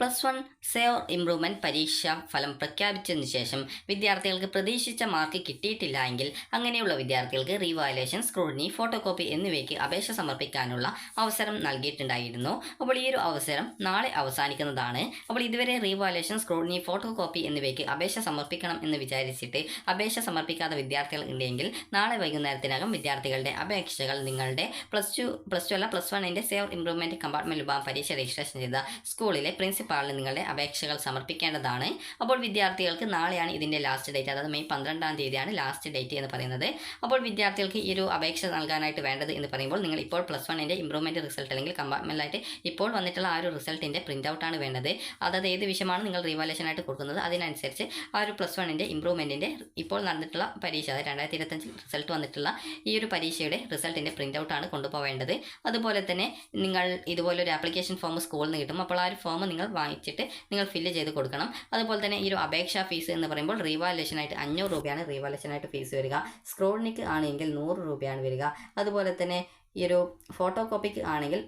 Plus one save improvement പരീക്ഷ ഫലം പ്രഖ്യാപിച്ചതിന് ശേഷം വിദ്യാർത്ഥികൾക്ക് പ്രതീക്ഷിച്ച മാർക്ക് കിട്ടിയിട്ടില്ല എങ്കിൽ അങ്ങനെയുള്ള വിദ്യാർത്ഥികൾക്ക് റീവാലുവേഷൻ സ്ക്രൂട്ടിനി ഫോട്ടോ കോപ്പി എന്നിവയ്ക്ക് അപേക്ഷ സമർപ്പിക്കാനുള്ള അവസരം നൽകിയിട്ടുണ്ടായിരുന്നു. അപ്പോൾ ഈ ഒരു അവസരം നാളെ അവസാനിക്കുന്നതാണ്. അപ്പോൾ ഇതുവരെ റീവാലുവേഷൻ സ്ക്രൂട്ടിനി ഫോട്ടോ കോപ്പി എന്നിവയ്ക്ക് അപേക്ഷ സമർപ്പിക്കണം എന്ന് വിചാരിച്ചിട്ട് അപേക്ഷ സമർപ്പിക്കാത്ത വിദ്യാർത്ഥികൾ ഉണ്ടെങ്കിൽ നാളെ വൈകുന്നേരത്തിനകം വിദ്യാർത്ഥികളുടെ അപേക്ഷകൾ നിങ്ങളുടെ പ്ലസ് ടു പ്ലസ് ടു അല്ല പ്ലസ് വണ്ണിന്റെ സേവ് ഇംപ്രൂവ്മെന്റ് കമ്പാർട്ട്മെന്റ് വിഭാഗം പരീക്ഷ രജിസ്ട്രേഷൻ ചെയ്ത സ്കൂളിലെ പ്രിൻസിപ്പാളിന് നിങ്ങളുടെ അപേക്ഷകൾ സമർപ്പിക്കേണ്ടതാണ്. അപ്പോൾ വിദ്യാർത്ഥികൾക്ക് നാളെയാണ് ഇതിന്റെ ലാസ്റ്റ് ഡേറ്റ് അതായത് മെയ് പന്ത്രണ്ടാം തീയതിയാണ് ലാസ്റ്റ് ഡേറ്റ് എന്ന് പറയുന്നത്. അപ്പോൾ വിദ്യാർത്ഥികൾക്ക് ഈ ഒരു അപേക്ഷ നൽകാനായിട്ട് വേണ്ടത് എന്ന് പറയുമ്പോൾ നിങ്ങൾ ഇപ്പോൾ പ്ലസ് വണ്ണിന്റെ ഇംപ്രൂവ്മെന്റ് റിസൾട്ട് അല്ലെങ്കിൽ കമ്പാർട്ട്മെന്റായിട്ട് ഇപ്പോൾ വന്നിട്ടുള്ള ആ ഒരു റിസൾട്ടിന്റെ പ്രിന്റ് ഔട്ടാണ് വേണ്ടത്. അതായത് ഏത് വിഷയമാണ് നിങ്ങൾ റിവാലേഷൻ ആയിട്ട് കൊടുക്കുന്നത്? അതിനനുസരിച്ച് ആ ഒരു പ്ലസ് വണ്ണിന്റെ ഇംപ്രൂവ്മെന്റിന്റെ ഇപ്പോൾ നടന്നിട്ടുള്ള പരീക്ഷ അതായത് രണ്ടായിരത്തി ഇരുപത്തഞ്ചിൽ റിസൾട്ട് വന്നിട്ടുള്ള ഈ ഒരു പരീക്ഷയുടെ റിസൾട്ടിന്റെ പ്രിന്റ് ഔട്ടാണ് കൊണ്ടുപോകേണ്ടത്. അതുപോലെ തന്നെ നിങ്ങൾ ഇതുപോലൊരു ആപ്ലിക്കേഷൻ ഫോം സ്കൂളിൽ നിന്ന് കിട്ടും. അപ്പോൾ ആ ഒരു ഫോം നിങ്ങൾ വാങ്ങിച്ചിട്ട് നിങ്ങൾ ഫില്ല് ചെയ്ത് കൊടുക്കണം. അതുപോലെ തന്നെ ഈ ഒരു അപേക്ഷാ ഫീസ് എന്ന് പറയുമ്പോൾ റീവാലേഷനായിട്ട് അഞ്ഞൂറ് രൂപയാണ് റീവാലേഷനായിട്ട് ഫീസ് വരിക. സ്ക്രോണിക്ക് ആണെങ്കിൽ നൂറ് രൂപയാണ് വരിക. അതുപോലെ തന്നെ ഈ ഒരു ഫോട്ടോ കോപ്പിക്ക് ആണെങ്കിൽ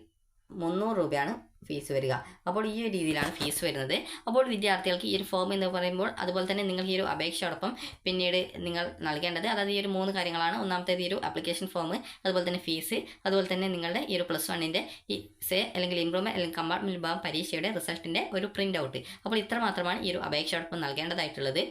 മുന്നൂറ് രൂപയാണ് ഫീസ് വരിക. അപ്പോൾ ഈ ഒരു രീതിയിലാണ് ഫീസ് വരുന്നത്. അപ്പോൾ വിദ്യാർത്ഥികൾക്ക് ഈ ഒരു ഫോം എന്ന് പറയുമ്പോൾ അതുപോലെ തന്നെ നിങ്ങൾ ഈ ഒരു അപേക്ഷയോടൊപ്പം പിന്നീട് നിങ്ങൾ നൽകേണ്ടത് അതായത് ഈ ഒരു മൂന്ന് കാര്യങ്ങളാണ്. ഒന്നാമത്തേത് ഈ ഒരു അപ്ലിക്കേഷൻ ഫോം അതുപോലെ തന്നെ ഫീസ് അതുപോലെ തന്നെ നിങ്ങളുടെ ഈ ഒരു പ്ലസ് വണ്ണിന്റെ ഈ സേ അല്ലെങ്കിൽ ഇംപ്രൂവ്മെന്റ് അല്ലെങ്കിൽ കമ്പാർട്ട്മെന്റ് വിഭാഗം പരീക്ഷയുടെ റിസൾട്ടിന്റെ ഒരു പ്രിന്റ് ഔട്ട് അപ്പോൾ ഇത്ര മാത്രമാണ് ഈ ഒരു അപേക്ഷയോടൊപ്പം നൽകേണ്ടതായിട്ടുള്ളത്.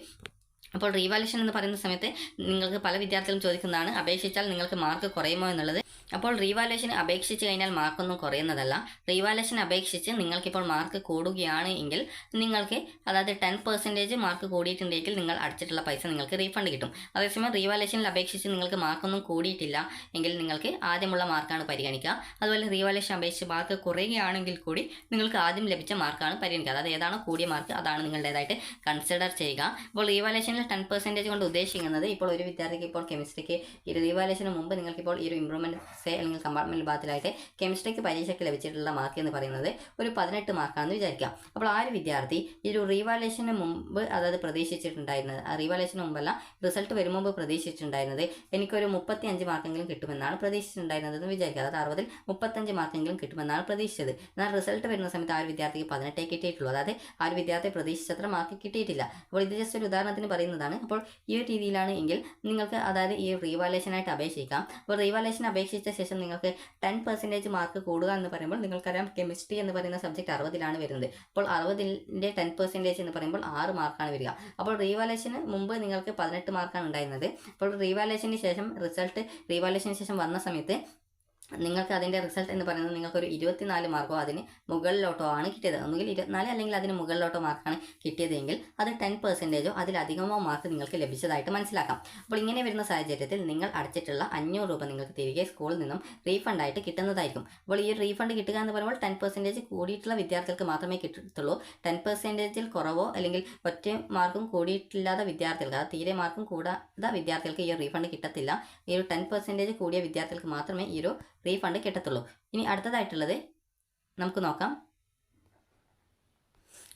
അപ്പോൾ റീവാലുവേഷൻ എന്ന് പറയുന്ന സമയത്ത് നിങ്ങൾക്ക് പല വിദ്യാർത്ഥികളും ചോദിക്കുന്നതാണ് അപേക്ഷിച്ചാൽ നിങ്ങൾക്ക് മാർക്ക് കുറയുമോ എന്നുള്ളത്. അപ്പോൾ റീവാലുവേഷൻ അപേക്ഷിച്ച് കഴിഞ്ഞാൽ മാർക്കൊന്നും കുറയുന്നതല്ല. റീവാലുവേഷൻ അപേക്ഷിച്ച് നിങ്ങൾക്കിപ്പോൾ മാർക്ക് കൂടുകയാണ് എങ്കിൽ നിങ്ങൾക്ക് അതായത് ടെൻ പെർസെന്റേജ് മാർക്ക് കൂടിയിട്ടുണ്ടെങ്കിൽ നിങ്ങൾ അടച്ചിട്ടുള്ള പൈസ നിങ്ങൾക്ക് റീഫണ്ട് കിട്ടും. അതേസമയം റീവാലുവേഷനിൽ അപേക്ഷിച്ച് നിങ്ങൾക്ക് മാർക്കൊന്നും കൂടിയിട്ടില്ല എങ്കിൽ നിങ്ങൾക്ക് ആദ്യമുള്ള മാർക്കാണ് പരിഗണിക്കുക. അതുപോലെ റീവാലുവേഷൻ അപേക്ഷിച്ച് മാർക്ക് കുറയുകയാണെങ്കിൽ കൂടി നിങ്ങൾക്ക് ആദ്യം ലഭിച്ച മാർക്കാണ് പരിഗണിക്കുക. അതായത് ഏതാണോ കൂടിയ മാർക്ക് അതാണ് നിങ്ങളുടേതായിട്ട് കൺസിഡർ ചെയ്യുക. അപ്പോൾ റീവാലുവേഷനിൽ ടെൻ പെർസെന്റേജ് കൊണ്ട് ഉദ്ദേശിക്കുന്നത് ഇപ്പോൾ ഒരു വിദ്യാർത്ഥിക്ക് ഇപ്പോൾ കെമിസ്ട്രിക്ക് ഈ റീവാലുവേഷന് മുമ്പ് നിങ്ങൾക്കിപ്പോൾ ഈ ഒരു ഇമ്പ്രൂവ്മെന്റ് സേ അല്ലെങ്കിൽ കമ്പാർട്ട്മെന്റ് വിഭാഗത്തിലായിട്ട് കെമിസ്ട്രിക്ക് പരീക്ഷയ്ക്ക് ലഭിച്ചിട്ടുള്ള മാർക്ക് എന്ന് പറയുന്നത് ഒരു പതിനെട്ട് മാർക്കാണെന്ന് വിചാരിക്കാം. അപ്പോൾ ആ ഒരു വിദ്യാർത്ഥി ഈ ഒരു റീവാലേഷന് മുമ്പ് അതായത് പ്രതീക്ഷിച്ചിട്ടുണ്ടായിരുന്നത് ആ റീവാലേഷന് മുമ്പല്ല റിസൾട്ട് വരും മുമ്പ് പ്രതീക്ഷിച്ചിട്ടുണ്ടായിരുന്നത് എനിക്കൊരു മുപ്പത്തി അഞ്ച് മാർക്കെങ്കിലും കിട്ടുമെന്നാണ് പ്രതീക്ഷിച്ചിട്ടുണ്ടായിരുന്നത് എന്ന് വിചാരിക്കുക. അതായത് അറുപതിൽ മുപ്പത്തഞ്ച് മാർക്കെങ്കിലും കിട്ടുമെന്നാണ് പ്രതീക്ഷിച്ചത്. എന്നാൽ റിസൾട്ട് വരുന്ന സമയത്ത് ആ ഒരു വിദ്യാർത്ഥിക്ക് പതിനെട്ടേ കിട്ടിയിട്ടുള്ളൂ. അതായത് ആ ഒരു വിദ്യാർത്ഥി പ്രതീക്ഷിച്ചത്ര മാർക്ക് കിട്ടിയിട്ടില്ല. അപ്പോൾ ഇത് ജസ്റ്റ് ഒരു ഉദാഹരണത്തിന് പറയുന്നതാണ്. അപ്പോൾ ഈ ഒരു രീതിയിലാണ് എങ്കിൽ നിങ്ങൾക്ക് അതായത് ഈ റീവാലേഷനായിട്ട് അപേക്ഷിക്കാം. അപ്പോൾ റീവാലേഷൻ അപേക്ഷിച്ച ശേഷം നിങ്ങൾക്ക് ടെൻ പെർസെന്റേജ് മാർക്ക് കൂടുക എന്ന് പറയുമ്പോൾ നിങ്ങൾക്കറിയാം കെമിസ്ട്രി എന്ന് പറയുന്ന സബ്ജക്റ്റ് അറുപതിലാണ് വരുന്നത്. അപ്പോൾ അറുപതിന്റെ ടെൻ പെർസെന്റേജ് എന്ന് പറയുമ്പോൾ ആറ് മാർക്കാണ് വരിക. അപ്പോൾ റീവാലേഷന് മുമ്പ് നിങ്ങൾക്ക് പതിനെട്ട് മാർക്കാണ് ഉണ്ടായിരുന്നത്. അപ്പോൾ റീവാലേഷന് ശേഷം റിസൾട്ട് റീവാലേഷന് ശേഷം വന്ന സമയത്ത് നിങ്ങൾക്ക് അതിന്റെ റിസൾട്ട് എന്ന് പറയുന്നത് നിങ്ങൾക്ക് നിങ്ങൾക്കൊരു ഇരുപത്തിനാല് മാർക്കോ അതിന് മുകളിലോട്ടോ ആണ് കിട്ടിയത്. ഒന്നുകിൽ ഇരുപത്തിനാല് അല്ലെങ്കിൽ അതിന് മുകളിലോട്ടോ മാർക്കാണ് കിട്ടിയതെങ്കിൽ അത് ടെൻ പെർസെന്റേജോ അതിലധികമോ മാർക്ക് നിങ്ങൾക്ക് ലഭിച്ചതായിട്ട് മനസ്സിലാക്കാം. അപ്പോൾ ഇങ്ങനെ വരുന്ന സാഹചര്യത്തിൽ നിങ്ങൾ അടച്ചിട്ടുള്ള അഞ്ഞൂറ് രൂപ നിങ്ങൾക്ക് തിരികെ സ്കൂളിൽ നിന്നും റീഫണ്ട് ആയിട്ട് കിട്ടുന്നതായിരിക്കും. അപ്പോൾ ഈ റീഫണ്ട് കിട്ടുക എന്ന് പറയുമ്പോൾ ടെൻ പെർസെന്റേജ് കൂടിയിട്ടുള്ള വിദ്യാർത്ഥികൾക്ക് മാത്രമേ കിട്ടത്തുള്ളൂ ടെൻ പെർസെന്റേജിൽ കുറവോ അല്ലെങ്കിൽ ഒറ്റ മാർക്കും കൂടിയിട്ടില്ലാത്ത വിദ്യാർത്ഥികൾക്ക് അത് തീരെ മാർക്കും കൂടാതെ വിദ്യാർത്ഥികൾക്ക് ഈ റീഫണ്ട് കിട്ടത്തില്ല. ഈ ഒരു ടെൻ പെർസെന്റേജ് കൂടിയ വിദ്യാർത്ഥികൾക്ക് മാത്രമേ ഈ ഒരു റീഫണ്ട് കിട്ടത്തുള്ളൂ. ഇനി അടുത്തതായിട്ടുള്ളത് നമുക്ക് നോക്കാം.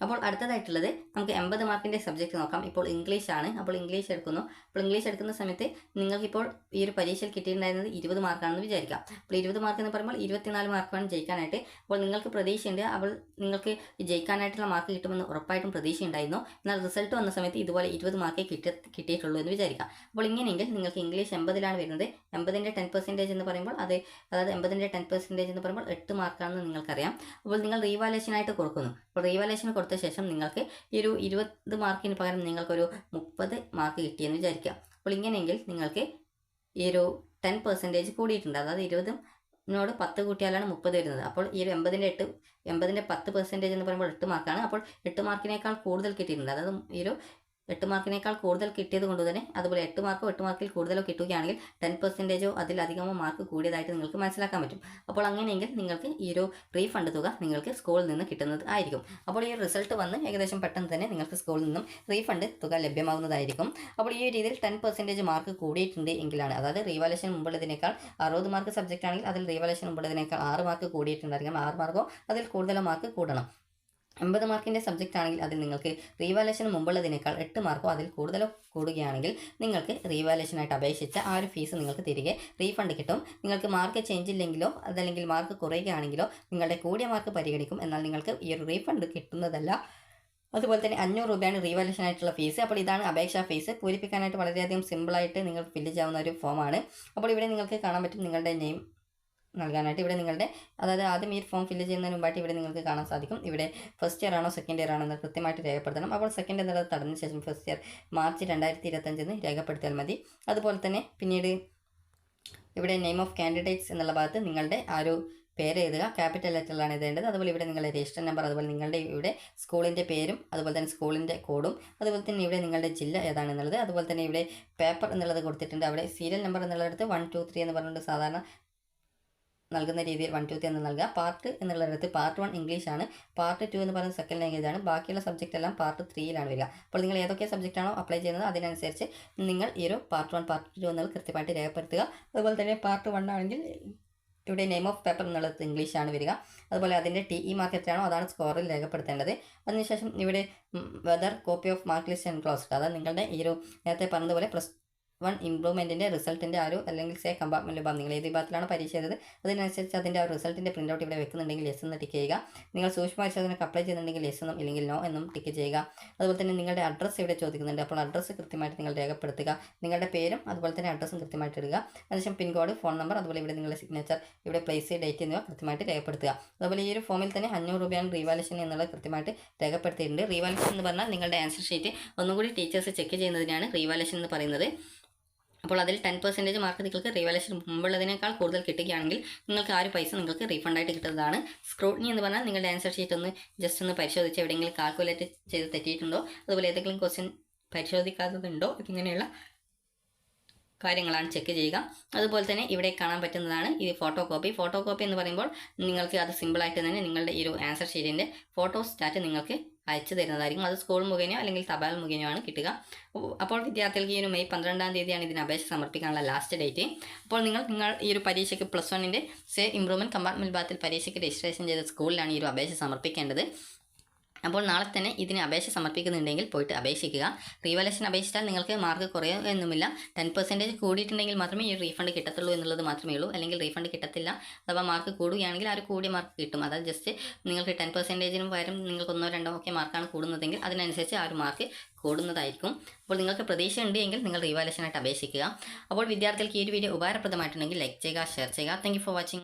അപ്പോൾ അടുത്തതായിട്ടുള്ളത് നമുക്ക് എൺപത് മാർക്കിന്റെ സബ്ജക്റ്റ് നോക്കാം. ഇപ്പോൾ ഇംഗ്ലീഷ് ആണ് അപ്പോൾ ഇംഗ്ലീഷ് എടുക്കുന്നു. അപ്പോൾ ഇംഗ്ലീഷ് എടുക്കുന്ന സമയത്ത് നിങ്ങൾക്കിപ്പോൾ ഈ ഒരു പരീക്ഷയിൽ കിട്ടിയിട്ടുണ്ടായിരുന്നത് ഇരുപത് മാർക്കാണെന്ന് വിചാരിക്കാം. അപ്പോൾ ഇരുപത് മാർക്ക് എന്ന് പറയുമ്പോൾ ഇരുപത്തിനാല് മാർക്കാണ് ജയിക്കാനായിട്ട്. അപ്പോൾ നിങ്ങൾക്ക് പ്രതീക്ഷയുണ്ട്. അപ്പോൾ നിങ്ങൾക്ക് ജയിക്കാനായിട്ടുള്ള മാർക്ക് കിട്ടുമെന്ന് ഉറപ്പായിട്ടും പ്രതീക്ഷയുണ്ടായിരുന്നു. എന്നാൽ റിസൾട്ട് വന്ന സമയത്ത് ഇതുപോലെ ഇരുപത് മാർക്കേ കിട്ടി കിട്ടിയിട്ടുള്ളൂ എന്ന് വിചാരിക്കാം. അപ്പോൾ ഇങ്ങനെയെങ്കിൽ നിങ്ങൾക്ക് ഇംഗ്ലീഷ് എൺപതിലാണ് വരുന്നത്. എൺപതിന്റെ ടെൻ പെർസെന്റേജ് എന്ന് പറയുമ്പോൾ അത് അതായത് എൺപതിന്റെ ടെൻ പെർസെന്റേജ് എന്ന് പറയുമ്പോൾ എട്ട് മാർക്കാണെന്ന് നിങ്ങൾക്കറിയാം. അപ്പോൾ നിങ്ങൾ റീവാലേഷനായിട്ട് കൊടുക്കുന്നു. അപ്പോൾ റീവാലേഷൻ കൊടുത്ത ശേഷം നിങ്ങൾക്ക് ഈ ഒരു ഇരുപത് മാർക്കിന് പകരം നിങ്ങൾക്കൊരു മുപ്പത് മാർക്ക് കിട്ടിയെന്ന് വിചാരിക്കുക. അപ്പോൾ ഇങ്ങനെയെങ്കിൽ നിങ്ങൾക്ക് ഈ ഒരു ടെൻ പെർസെന്റേജ് കൂടിയിട്ടുണ്ട്. അതായത് ഇരുപതും നോട് പത്ത് കൂട്ടിയാലാണ് മുപ്പത് വരുന്നത്. അപ്പോൾ ഈ ഒരു എൺപതിന്റെ എട്ട് എൺപതിന്റെ പത്ത് പെർസെന്റേജ് എന്ന് പറയുമ്പോൾ എട്ട് മാർക്കാണ്. അപ്പോൾ എട്ട് മാർക്കിനേക്കാൾ കൂടുതൽ കിട്ടിയിട്ടുണ്ട്. അതായത് ഈ ഒരു എട്ട് മാർക്കിനേക്കാൾ കൂടുതൽ കിട്ടിയത് കൊണ്ട് തന്നെ അതുപോലെ എട്ട് മാർക്കോ എട്ട് മാർക്കിൽ കൂടുതലോ കിട്ടുകയാണെങ്കിൽ ടെൻ പെർസെന്റേജോ അതിലധികമോ മാർക്ക് കൂടിയതായിട്ട് നിങ്ങൾക്ക് മനസ്സിലാക്കാൻ പറ്റും. അപ്പോൾ അങ്ങനെയെങ്കിൽ നിങ്ങൾക്ക് ഈ ഒരു റീഫണ്ട് തുക നിങ്ങൾക്ക് സ്കൂളിൽ നിന്ന് കിട്ടുന്നത് ആയിരിക്കും. അപ്പോൾ ഈ റിസൾട്ട് വന്ന് ഏകദേശം പെട്ടെന്ന് തന്നെ നിങ്ങൾക്ക് സ്കൂളിൽ നിന്നും റീഫണ്ട് തുക ലഭ്യമാകുന്നതായിരിക്കും അപ്പോൾ ഈ രീതിയിൽ ടെൻ പെർസെന്റേജ് മാർക്ക് കൂടിയിട്ടുണ്ട് എങ്കിലാണ് അതായത് റീവാലേഷൻ മുമ്പുള്ളതിനേക്കാൾ അറുപത് മാർക്ക് സബ്ജക്റ്റ് ആണെങ്കിൽ അതിൽ റീവാലേഷൻ മുമ്പുള്ളതിനേക്കാൾ ആറ് മാർക്ക് കൂടിയിട്ടുണ്ടായിരിക്കും. ആറ് മാർക്കോ അതിൽ കൂടുതലോ മാർക്ക് കൂടണം. അമ്പത് മാർക്കിന്റെ സബ്ജക്റ്റ് ആണെങ്കിൽ അതിൽ നിങ്ങൾക്ക് റീവാലേഷന് മുമ്പുള്ളതിനേക്കാൾ എട്ട് മാർക്കോ അതിൽ കൂടുതലോ കൂടുകയാണെങ്കിൽ നിങ്ങൾക്ക് റീവാലേഷനായിട്ട് അപേക്ഷിച്ച ആ ഒരു ഫീസ് നിങ്ങൾക്ക് തിരികെ റീഫണ്ട് കിട്ടും. നിങ്ങൾക്ക് മാർക്ക് ചേഞ്ച് ഇല്ലെങ്കിലോ അതല്ലെങ്കിൽ മാർക്ക് കുറയുകയാണെങ്കിലോ നിങ്ങളുടെ കൂടിയ മാർക്ക് പരിഗണിക്കും. എന്നാൽ നിങ്ങൾക്ക് ഈ ഒരു റീഫണ്ട് കിട്ടുന്നതല്ല. അതുപോലെ തന്നെ അഞ്ഞൂറ് രൂപയാണ് റീവാലേഷൻ ആയിട്ടുള്ള ഫീസ് അപ്പോൾ ഇതാണ് അപേക്ഷാ ഫീസ് പൂരിപ്പിക്കാനായിട്ട് വളരെയധികം സിമ്പിളായിട്ട് നിങ്ങൾ ഫില്ല് ചെയ്യാവുന്ന ഒരു ഫോമാണ് അപ്പോൾ ഇവിടെ നിങ്ങൾക്ക് കാണാൻ പറ്റും നിങ്ങളുടെ നെയിം നൽകാനായിട്ട് ഇവിടെ നിങ്ങളുടെ അതായത് ആദ്യം ഈ ഫോം ഫില്ല് ചെയ്യുന്നതിന് മുമ്പായിട്ട് ഇവിടെ നിങ്ങൾക്ക് കാണാൻ സാധിക്കും. ഇവിടെ ഫസ്റ്റ് ഇയർ ആണോ സെക്കൻഡ് ഇയർ ആണോ എന്ന് കൃത്യമായിട്ട് രേഖപ്പെടുത്തണം. അപ്പോൾ സെക്കൻഡ് എന്നുള്ളത് തടഞ്ഞ ശേഷം ഫസ്റ്റ് ഇയർ മാർച്ച് രണ്ടായിരത്തി ഇരുപത്തഞ്ചെന്ന് രേഖപ്പെടുത്തിയാൽ മതി. അതുപോലെ തന്നെ പിന്നീട് ഇവിടെ നെയിം ഓഫ് കാൻഡിഡേറ്റ്സ് എന്നുള്ള ഭാഗത്ത് നിങ്ങളുടെ ആ ഒരു പേര് എഴുതുക. ക്യാപിറ്റൽ ലെറ്ററിലാണ് എഴുതേണ്ടത്. അതുപോലെ ഇവിടെ നിങ്ങളുടെ രജിസ്റ്റർ നമ്പർ അതുപോലെ നിങ്ങളുടെ ഇവിടെ സ്കൂളിന്റെ പേരും അതുപോലെ തന്നെ സ്കൂളിന്റെ കോഡും അതുപോലെ തന്നെ ഇവിടെ നിങ്ങളുടെ ജില്ല ഏതാണെന്നുള്ളത് അതുപോലെ തന്നെ ഇവിടെ പേപ്പർ എന്നുള്ളത് കൊടുത്തിട്ടുണ്ട്. അവിടെ സീരിയൽ നമ്പർ എന്നുള്ളടത്ത് വൺ ടു ത്രീ എന്ന് പറഞ്ഞിട്ട് സാധാരണ നൽകുന്ന രീതിയിൽ വൺ ടു ത്രീ എന്ന് നൽകുക. പാർട്ട് എന്നുള്ളിടത്ത് പാർട്ട് വൺ ഇംഗ്ലീഷ് ആണ്. പാർട്ട് ടു എന്ന് പറയുന്നത് സെക്കൻഡ് ലാംഗ്വേജ് ആണ്. ബാക്കിയുള്ള സബ്ജക്റ്റ് എല്ലാം പാർട്ട് ത്രീയിലാണ് വരിക. അപ്പോൾ നിങ്ങൾ ഏതൊക്കെ സബ്ജക്റ്റ് ആണോ അപ്ലൈ ചെയ്യുന്നത് അതിനനുസരിച്ച് നിങ്ങൾ ഈ ഒരു പാർട്ട് വൺ പാർട്ട് ടു എന്നുള്ളത് കൃത്യമായിട്ട് രേഖപ്പെടുത്തുക. അതുപോലെ തന്നെ പാർട്ട് വൺ ആണെങ്കിൽ ഇവിടെ നെയിം ഓഫ് പേപ്പർ എന്നുള്ളത് ഇംഗ്ലീഷാണ് വരിക. അതുപോലെ അതിന്റെ ടി ഇ എത്രയാണോ അതാണ് സ്കോറിൽ രേഖപ്പെടുത്തേണ്ടത്. അതിനുശേഷം ഇവിടെ whether copy of mark list and enclosed അതായത് നിങ്ങളുടെ ഈ ഒരു നേരത്തെ പറഞ്ഞതുപോലെ പ്ലസ് വൺ ഇംപ്രൂവ്മെന്റിന്റെ റിസൾട്ടിന്റെ ആ ഒരു അല്ലെങ്കിൽ സേ കമ്പാർട്ട്മെന്റ് വിഭാഗം നിങ്ങൾ ഏത് വിഭാഗത്തിലാണ് പരീക്ഷ ചെയ്തത് അതിനനുസരിച്ച് അതിന്റെ ആ റിസൾട്ടിന്റെ പ്രിന്റ് ഔട്ട് ഇവിടെ വെക്കുന്നുണ്ടെങ്കിൽ യെസ് എന്ന് ടിക്ക് ചെയ്യുക. നിങ്ങൾ സൂക്ഷ്മ പരിശോധനയ്ക്ക് അപ്ലൈ ചെയ്യുന്നുണ്ടെങ്കിൽ യെസ് എന്നും ഇല്ലെങ്കിൽ നോ എന്നും ടിക്ക് ചെയ്യുക. അതുപോലെ തന്നെ നിങ്ങളുടെ അഡ്രസ്സ് ഇവിടെ ചോദിക്കുന്നുണ്ട്. അപ്പോൾ അഡ്രസ്സ് കൃത്യമായിട്ട് നിങ്ങൾ രേഖപ്പെടുത്തുക. നിങ്ങളുടെ പേരും അതുപോലെ തന്നെ അഡ്രസ്സും കൃത്യമായിട്ട് ഇടുക. അതിനുശേഷം പിൻകോഡ് ഫോൺ നമ്പർ അതുപോലെ ഇവിടെ നിങ്ങളുടെ സിഗ്നേച്ചർ ഇവിടെ പ്ലേസ് ഡേറ്റ് എന്നിവ കൃത്യമായിട്ട് രേഖപ്പെടുത്തുക. അതുപോലെ ഈ ഒരു ഫോമിൽ തന്നെ അഞ്ഞൂറ് രൂപയാണ് റീവാലേഷൻ എന്നുള്ളത് കൃത്യമായിട്ട് രേഖപ്പെടുത്തിയിട്ടുണ്ട്. റീവാലേഷൻ എന്ന് പറഞ്ഞാൽ നിങ്ങളുടെ ആൻസർ ഷീറ്റ് ഒന്നുകൂടി ടീച്ചേഴ്സ് ചെക്ക് ചെയ്യുന്നതിനാണ് റീവാലേഷൻ എന്ന് പറയുന്നത്. അപ്പോൾ അതിൽ ടെൻ പെർസെന്റേജ് മാർക്ക് നിങ്ങൾക്ക് റിവലേഷൻ മുമ്പുള്ളതിനേക്കാൾ കൂടുതൽ കിട്ടുകയാണെങ്കിൽ നിങ്ങൾക്ക് ആ ഒരു പൈസ നിങ്ങൾക്ക് റീഫണ്ടായിട്ട് കിട്ടുന്നതാണ്. സ്ക്രൂട്ടിനി എന്ന് പറഞ്ഞാൽ നിങ്ങളുടെ ആൻസർ ഷീറ്റ് ഒന്ന് ജസ്റ്റ് ഒന്ന് പരിശോധിച്ച് എവിടെയെങ്കിലും കാൽക്കുലേറ്റ് ചെയ്ത് തെറ്റിയിട്ടുണ്ടോ? അതുപോലെ ഏതെങ്കിലും ക്വസ്റ്റ്യൻ പരിശോധിക്കാത്തതുണ്ടോ? ഇങ്ങനെയുള്ള കാര്യങ്ങളാണ് ചെക്ക് ചെയ്യുക. അതുപോലെ തന്നെ ഇവിടെ കാണാൻ പറ്റുന്നതാണ് ഈ ഫോട്ടോ കോപ്പി ഫോട്ടോ കോപ്പി എന്ന് പറയുമ്പോൾ നിങ്ങൾക്ക് അത് സിമ്പിളായിട്ട് തന്നെ നിങ്ങളുടെ ഈ ഒരു ആൻസർ ഷീറ്റിന്റെ ഫോട്ടോ സ്റ്റാറ്റ് നിങ്ങൾക്ക് അയച്ചു തരുന്നതായിരിക്കും. അത് സ്കൂൾ മുഖേനയോ അല്ലെങ്കിൽ തപാൽ മുഖേനയോ ആണ് കിട്ടുക. അപ്പോൾ വിദ്യാർത്ഥികൾക്ക് ഈ ഒരു മെയ് പന്ത്രണ്ടാം തീയതിയാണ് ഇതിന് അപേക്ഷ സമർപ്പിക്കാനുള്ള ലാസ്റ്റ് ഡേറ്റ് അപ്പോൾ നിങ്ങൾ നിങ്ങൾ ഈ ഒരു പരീക്ഷയ്ക്ക് പ്ലസ് വണ്ണിന്റെ സേ ഇംപ്രൂവ്മെന്റ് കമ്പാർട്ട്മെന്റ് ഭാഗത്തിൽ പരീക്ഷയ്ക്ക് രജിസ്ട്രേഷൻ ചെയ്ത സ്കൂളിലാണ് ഈ ഒരു അപേക്ഷ സമർപ്പിക്കേണ്ടത്. അപ്പോൾ നാളെ തന്നെ ഇതിന് അപേക്ഷ സമർപ്പിക്കുന്നുണ്ടെങ്കിൽ പോയിട്ട് അപേക്ഷിക്കുക. റീവാലേഷൻ അപേക്ഷിച്ചാൽ നിങ്ങൾക്ക് മാർക്ക് കുറയൊന്നുമില്ല ടെൻ പെർസെന്റേജ് കൂടിയിട്ടുണ്ടെങ്കിൽ മാത്രമേ ഈ റീഫണ്ട് കിട്ടത്തുള്ളൂ എന്നുള്ളത് മാത്രമേ ഉള്ളൂ. അല്ലെങ്കിൽ റീഫണ്ട് കിട്ടത്തില്ല. അഥവാ മാർക്ക് കൂടുകയാണെങ്കിൽ ആ ഒരു കൂടിയ മാർക്ക് കിട്ടും. അതായത് ജസ്റ്റ് നിങ്ങൾക്ക് ടെൻ പെർസെന്റേജിന് പകരം നിങ്ങൾക്ക് ഒന്നോ രണ്ടോ ഒക്കെ മാർക്കാണ് കൂടുന്നതെങ്കിൽ അതിനനുസരിച്ച് ആ ഒരു മാർക്ക് കൂടുന്നതായിരിക്കും. അപ്പോൾ നിങ്ങൾക്ക് പ്രതീക്ഷ ഉണ്ട് എങ്കിൽ നിങ്ങൾ റീവാലേഷനായിട്ട് അപേക്ഷിക്കുക. അപ്പോൾ വിദ്യാർത്ഥികൾക്ക് ഈ ഒരു വീഡിയോ ഉപകാരപ്രദമായിട്ടുണ്ടെങ്കിൽ ലൈക്ക് ചെയ്യുക ഷെയർ ചെയ്യുക. Thank for watching